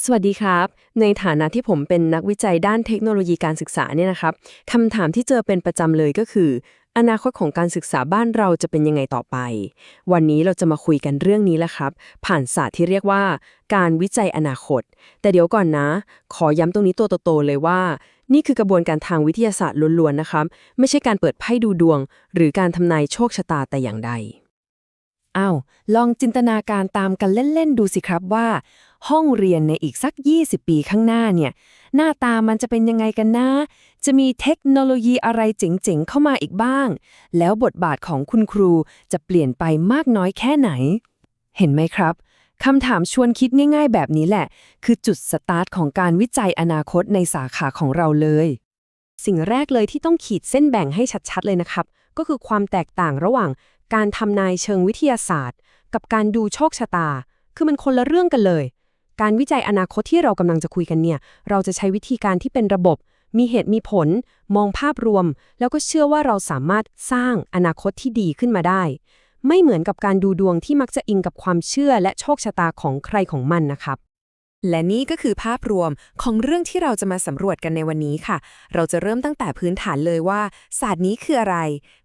สวัสดีครับ ในฐานะที่ผมเป็นนักวิจัยด้านเทคโนโลยีการศึกษาเนี่ยนะครับคำถามที่เจอเป็นประจำเลยก็คือ อนาคตของการศึกษาบ้านเราจะเป็นยังไงต่อไป วันนี้เราจะมาคุยกันเรื่องนี้แหละครับ ผ่านศาสตร์ที่เรียกว่า การวิจัยอนาคต แต่เดี๋ยวก่อนนะ ขอย้ำตรงนี้ตัวโตๆเลยว่า นี่คือกระบวนการทางวิทยาศาสตร์ล้วนๆนะครับ ไม่ใช่การเปิดไพ่ดูดวง หรือการทำนายโชคชะตาแต่อย่างใดอ้าวลองจินตนาการตามกันเล่นๆดูสิครับว่า ห้องเรียนในอีกสัก 20 ปีข้างหน้าเนี่ย หน้าตามันจะเป็นยังไงกันนะ จะมีเทคโนโลยีอะไรเจ๋งๆเข้ามาอีกบ้าง แล้วบทบาทของคุณครูจะเปลี่ยนไปมากน้อยแค่ไหน เห็นไหมครับคำถามชวนคิดง่าย ๆ แบบนี้แหละ คือจุดสตาร์ทของการวิจัยอนาคตในสาขาของเราเลย สิ่งแรกเลยที่ต้องขีดเส้นแบ่งให้ชัดๆเลยนะครับ ก็คือความแตกต่างระหว่าง การทำนายเชิงวิทยาศาสตร์ กับการดูโชคชะตา คือมันคนละเรื่องกันเลย การวิจัยอนาคตที่เรากำลังจะคุยกันเนี่ย เราจะใช้วิธีการที่เป็นระบบ มีเหตุมีผล มองภาพรวม แล้วก็เชื่อว่าเราสามารถสร้างอนาคตที่ดีขึ้นมาได้ ไม่เหมือนกับการดูดวงที่มักจะอิงกับความเชื่อและโชคชะตาของใครของมันนะครับ และนี่ก็คือภาพรวมของเรื่องที่เราจะมาสำรวจกันในวันนี้ค่ะ เราจะเริ่มตั้งแต่พื้นฐานเลยว่า ศาสตร์นี้คืออะไร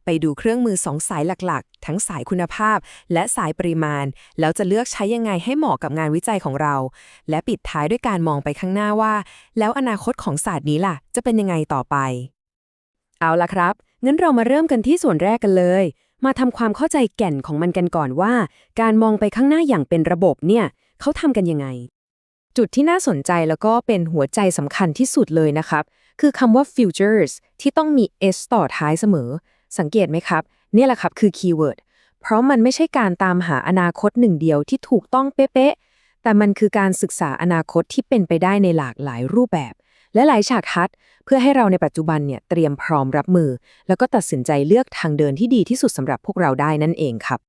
ไปดูเครื่องมือสองสายหลักๆ ทั้งสายคุณภาพ และสายปริมาณ แล้วจะเลือกใช้ยังไงให้เหมาะกับงานวิจัยของเรา และปิดท้ายด้วยการมองไปข้างหน้าว่า แล้วอนาคตของศาสตร์นี้ล่ะ จะเป็นยังไงต่อไป เอาละครับ งั้นเรามาเริ่มกันที่ส่วนแรกกันเลย มาทำความเข้าใจแก่นของมันกันก่อนว่า การมองไปข้างหน้าอย่างเป็นระบบเนี่ยเขาทำกันยังไง จุดที่น่าสนใจแล้วก็เป็นหัวใจสำคัญที่สุดเลยนะครับ คือคำว่า futures ที่ต้องมี s ต่อท้ายเสมอ สังเกตไหมครับเนี่แหละครับคือคีย์เวิร์ดเพราะมันไม่ใช่การตามหาอนาคตหนึ่งเดียวที่ถูกต้องเป๊ะๆ แต่มันคือการศึกษาอนาคตที่เป็นไปได้ในหลากหลายรูปแบบ และหลายฉากทัศน์เพื่อให้เราในปัจจุบันเนี่ยเตรียมพร้อมรับมือ แล้วก็ตัดสินใจเลือกทางเดินที่ดีที่สุดสำหรับพวกเราได้นั่นเองครับ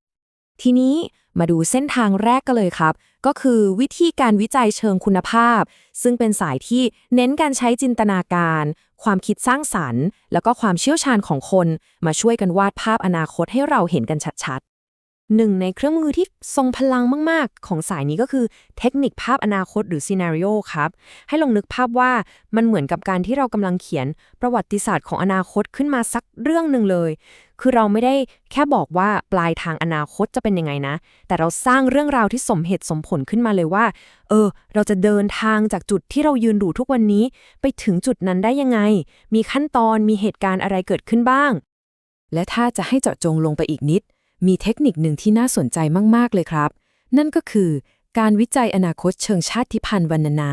ทีนี้ มาดูเส้นทางแรกกันเลยครับ ก็คือวิธีการวิจัยเชิงคุณภาพ ซึ่งเป็นสายที่เน้นการใช้จินตนาการ ความคิดสร้างสรรค์ แล้วก็ความเชี่ยวชาญของคน มาช่วยกันวาดภาพอนาคตให้เราเห็นกันชัดๆ หนึ่งในเครื่องมือที่ทรงพลังมาก ๆ ของสายนี้ก็คือเทคนิคภาพอนาคตหรือซีนารีโอครับ ให้ลองนึกภาพว่ามันเหมือนกับการที่เรากำลังเขียนประวัติศาสตร์ของอนาคตขึ้นมาสักเรื่องหนึ่งเลย คือเราไม่ได้แค่บอกว่าปลายทางอนาคตจะเป็นยังไงนะ แต่เราสร้างเรื่องราวที่สมเหตุสมผลขึ้นมาเลยว่า เออ เราจะเดินทางจากจุดที่เรายืนอยู่ทุกวันนี้ ไปถึงจุดนั้นได้ยังไง มีขั้นตอนมีเหตุการณ์อะไรเกิดขึ้นบ้าง และถ้าจะให้เจาะจงลงไปอีกนิด มีเทคนิคหนึ่งที่น่าสนใจมากๆเลยครับ นั่นก็คือการวิจัยอนาคตเชิงชาติพันธุ์วรรณนา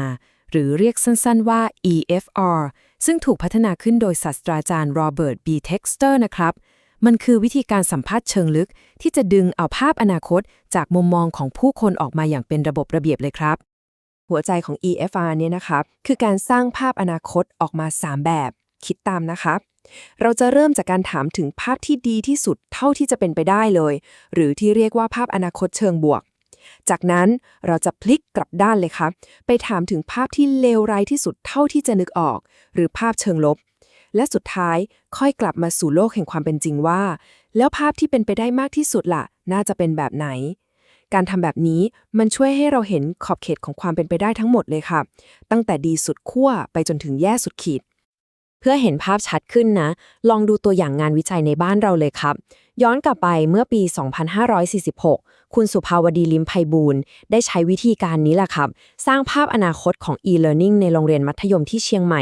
หรือเรียกสั้นๆว่า EFR ซึ่งถูกพัฒนาขึ้นโดยศาสตราจารย์โรเบิร์ตบีเท็กสเตอร์นะครับ มันคือวิธีการสัมภาษณ์เชิงลึก ที่จะดึงเอาภาพอนาคตจากมุมมองของผู้คนออกมาอย่างเป็นระบบระเบียบเลยครับ หัวใจของ EFR เนี่ยนะครับ คือการสร้างภาพอนาคตออกมา 3 แบบ คิดตามนะครับเราจะเริ่มจากการถามถึงภาพที่ดีที่สุดเท่าที่จะเป็นไปได้เลย หรือที่เรียกว่าภาพอนาคตเชิงบวก จากนั้นเราจะพลิกกลับด้านเลยครับ ไปถามถึงภาพที่เลวร้ายที่สุดเท่าที่จะนึกออก หรือภาพเชิงลบ และสุดท้ายค่อยกลับมาสู่โลกแห่งความเป็นจริงว่า แล้วภาพที่เป็นไปได้มากที่สุดล่ะ น่าจะเป็นแบบไหนการทำแบบนี้มันช่วยให้เราเห็นขอบเขตของความเป็นไปได้ทั้งหมดเลยค่ะ ตั้งแต่ดีสุดขั้วไปจนถึงแย่สุดขีด พื่อเห็นภาพชัดขึ้นนะ ลองดูตัวอย่างงานวิจัยในบ้านเราเลยครับ ย้อนกลับไปเมื่อปี 2546 คุณสุภาวดีลิมไพบูลย์ได้ใช้วิธีการนี้แหละครับ สร้างภาพอนาคตของ e-learning ในโรงเรียนมัธยมที่เชียงใหม่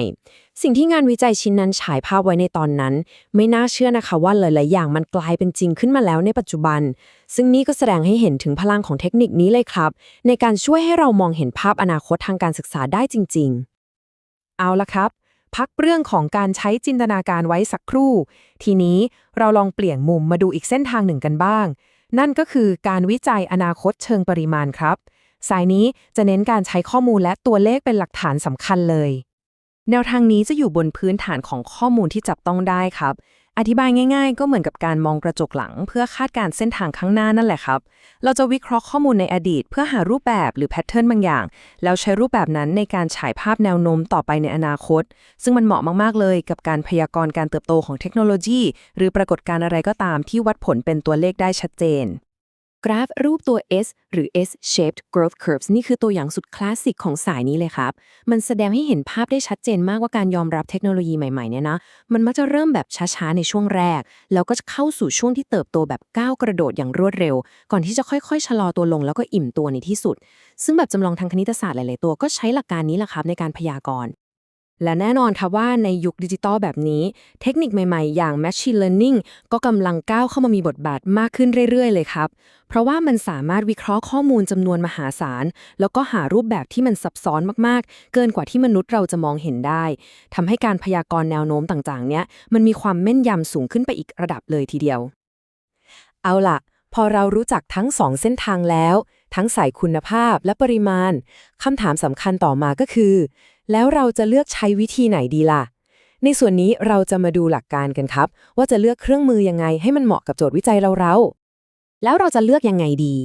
สิ่งที่งานวิจัยชิ้นนั้นฉายภาพไว้ในตอนนั้น ไม่น่าเชื่อนะคะว่าหลายๆอย่างมันกลายเป็นจริงขึ้นมาแล้วในปัจจุบัน ซึ่งนี่ก็แสดงให้เห็นถึงพลังของเทคนิคนี้เลยครับ ในการช่วยให้เรามองเห็นภาพอนาคตทางการศึกษาได้จริง ๆ เอาละครับ พักเรื่องของการใช้จินตนาการไว้สักครู่ ทีนี้เราลองเปลี่ยนมุมมาดูอีกเส้นทางหนึ่งกันบ้าง นั่นก็คือการวิจัยอนาคตเชิงปริมาณครับ สายนี้จะเน้นการใช้ข้อมูลและตัวเลขเป็นหลักฐานสำคัญเลย แนวทางนี้จะอยู่บนพื้นฐานของข้อมูลที่จับต้องได้ครับ อธิบายง่าย ๆ ก็เหมือนกับการมองกระจกหลัง เพื่อคาดการณ์เส้นทางข้างหน้านั่นแหละครับ เราจะวิเคราะห์ข้อมูลในอดีต เพื่อหารูปแบบหรือแพทเทิร์นบางอย่าง แล้วใช้รูปแบบนั้นในการฉายภาพแนวโน้มต่อไปในอนาคต ซึ่งมันเหมาะมากๆเลยกับการพยากรณ์การเติบโตของเทคโนโลยี หรือปรากฏการณ์อะไรก็ตามที่วัดผลเป็นตัวเลขได้ชัดเจน กราฟรูปตัว S หรือ S-shaped growth curves นี่คือตัวอย่างสุดคลาสสิกของสายนี้เลยครับ มันแสดงให้เห็นภาพได้ชัดเจนมากว่าการยอมรับเทคโนโลยีใหม่ๆเนี่ยนะ มันมักจะเริ่มแบบช้าๆ ในช่วงแรก แล้วก็จะเข้าสู่ช่วงที่เติบโตแบบก้าวกระโดดอย่างรวดเร็ว ก่อนที่จะค่อยๆ ชะลอตัวลงแล้วก็อิ่มตัวในที่สุด ซึ่งแบบจำลองทางคณิตศาสตร์หลายๆตัวก็ใช้หลักการนี้แหละครับในการพยากรณ์ และแน่นอนค่ะว่าในยุคดิจิตอลแบบนี้ เทคนิคใหม่ๆ อย่าง Machine Learning ก็กำลังก้าวเข้ามามีบทบาทมากขึ้นเรื่อยๆ เลยครับ เพราะว่ามันสามารถวิเคราะห์ข้อมูลจำนวนมหาศาล แล้วก็หารูปแบบที่มันซับซ้อนมากๆ เกินกว่าที่มนุษย์เราจะมองเห็นได้ทำให้การพยากรณ์แนวโน้มต่างๆ เนี้ยมันมีความแม่นยำสูงขึ้นไปอีกระดับเลยทีเดียว เอาล่ะ พอเรารู้จักทั้งสองเส้นทางแล้วทั้งสายคุณภาพและปริมาณ คำถามสำคัญต่อมาก็คือ แล้วเราจะเลือกใช้วิธีไหนดีล่ะ ในส่วนนี้เราจะมาดูหลักการกันครับ ว่าจะเลือกเครื่องมือยังไงให้มันเหมาะกับโจทย์วิจัยเราเราแล้วเราจะเลือกยังไงดี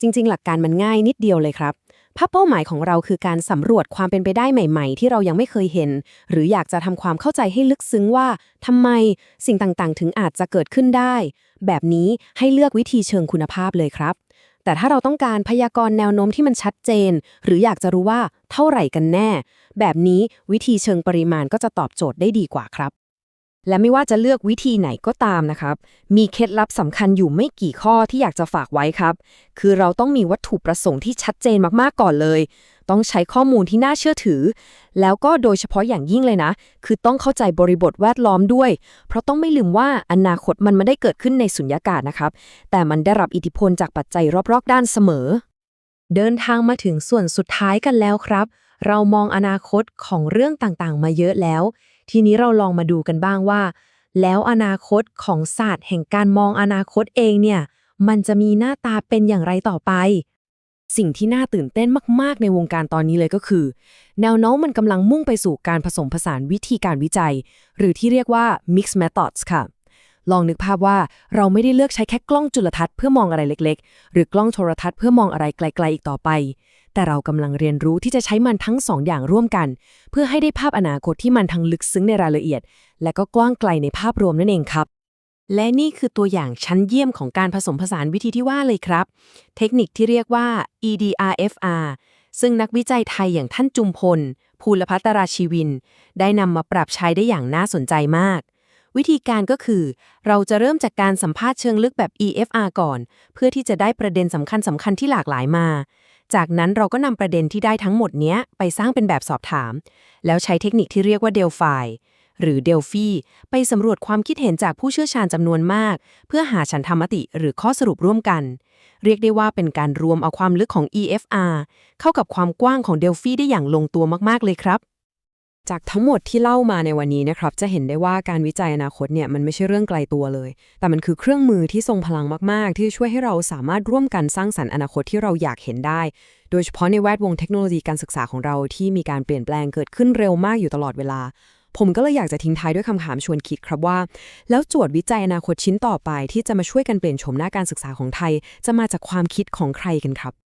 จริง ๆ หลักการมันง่ายนิดเดียวเลยครับภาพเป้าหมายของเราคือการสำรวจความเป็นไปได้ใหม่ ๆ ที่เรายังไม่เคยเห็น หรืออยากจะทำความเข้าใจให้ลึกซึ้งว่าทำไมสิ่งต่างๆ ถึงอาจจะเกิดขึ้นได้ แบบนี้ให้เลือกวิธีเชิงคุณภาพเลยครับ แต่ถ้าเราต้องการพยากรณ์แนวโน้มที่มันชัดเจน หรืออยากจะรู้ว่าเท่าไหร่กันแน่ แบบนี้วิธีเชิงปริมาณก็จะตอบโจทย์ได้ดีกว่าครับ และไม่ว่าจะเลือกวิธีไหนก็ตามนะครับ มีเคล็ดลับสำคัญอยู่ไม่กี่ข้อที่อยากจะฝากไว้ครับ คือเราต้องมีวัตถุประสงค์ที่ชัดเจนมากๆก่อนเลย ต้องใช้ข้อมูลที่น่าเชื่อถือ แล้วก็โดยเฉพาะอย่างยิ่งเลยนะ คือต้องเข้าใจบริบทแวดล้อมด้วย เพราะต้องไม่ลืมว่าอนาคตมันไม่ได้เกิดขึ้นในสุญญากาศนะครับ แต่มันได้รับอิทธิพลจากปัจจัยรอบๆ ด้านเสมอ เดินทางมาถึงส่วนสุดท้ายกันแล้วครับ เรามองอนาคตของเรื่องต่างๆ มาเยอะแล้ว ทีนี้เราลองมาดูกันบ้างว่า แล้วอนาคตของศาสตร์แห่งการมองอนาคตเองเนี่ย มันจะมีหน้าตาเป็นอย่างไรต่อไป สิ่งที่น่าตื่นเต้นมาก ๆ ในวงการตอนนี้เลยก็คือ แนวโน้มมันกำลังมุ่งไปสู่การผสมผสานวิธีการวิจัย หรือที่เรียกว่า mixed methods ค่ะลองนึกภาพว่าเราไม่ได้เลือกใช้แค่กล้องจุลทรรศน์เพื่อมองอะไรเล็ก ๆ หรือกล้องโทรทัศน์เพื่อมองอะไรไกล ๆ อีกต่อไป แต่เรากำลังเรียนรู้ที่จะใช้มันทั้งสองอย่างร่วมกัน เพื่อให้ได้ภาพอนาคตที่มันทั้งลึกซึ้งในรายละเอียด และก็กว้างไกลในภาพรวมนั่นเองครับ และนี่คือตัวอย่างชั้นเยี่ยมของการผสมผสานวิธีที่ว่าเลยครับ เทคนิคที่เรียกว่า EDRFR ซึ่งนักวิจัยไทยอย่างท่านจุมพล ภูลพัตราชีวิน ได้นำมาปรับใช้ได้อย่างน่าสนใจมาก วิธีการก็คือ เราจะเริ่มจากการสัมภาษณ์เชิงลึกแบบ EFR ก่อน เพื่อที่จะได้ประเด็นสำคัญสำคัญที่หลากหลายมา จากนั้นเราก็นำประเด็นที่ได้ทั้งหมดเนี้ยไปสร้างเป็นแบบสอบถาม แล้วใช้เทคนิคที่เรียกว่าเดลไฟหรือเดลฟีไปสำรวจความคิดเห็นจากผู้เชี่ยวชาญจำนวนมาก เพื่อหาฉันธรรมติหรือข้อสรุปร่วมกัน เรียกได้ว่าเป็นการรวมเอาความลึกของ EFR เข้ากับความกว้างของเดลฟีได้อย่างลงตัวมาก ๆ เลยครับ จากทั้งหมดที่เล่ามาในวันนี้นะครับ จะเห็นได้ว่าการวิจัยอนาคตเนี่ยมันไม่ใช่เรื่องไกลตัวเลย แต่มันคือเครื่องมือที่ทรงพลังมาก ๆ ที่ช่วยให้เราสามารถร่วมกันสร้างสรรค์อนาคตที่เราอยากเห็นได้ โดยเฉพาะในแวดวงเทคโนโลยีการศึกษาของเราที่มีการเปลี่ยนแปลงเกิดขึ้นเร็วมากอยู่ตลอดเวลา ผมก็เลยอยากจะทิ้งท้ายด้วยคำถามชวนคิดครับว่า แล้วโจทย์วิจัยอนาคตชิ้นต่อไป ที่จะมาช่วยกันเปลี่ยนโฉมหน้าการศึกษาของไทย จะมาจากความคิดของใครกันครับ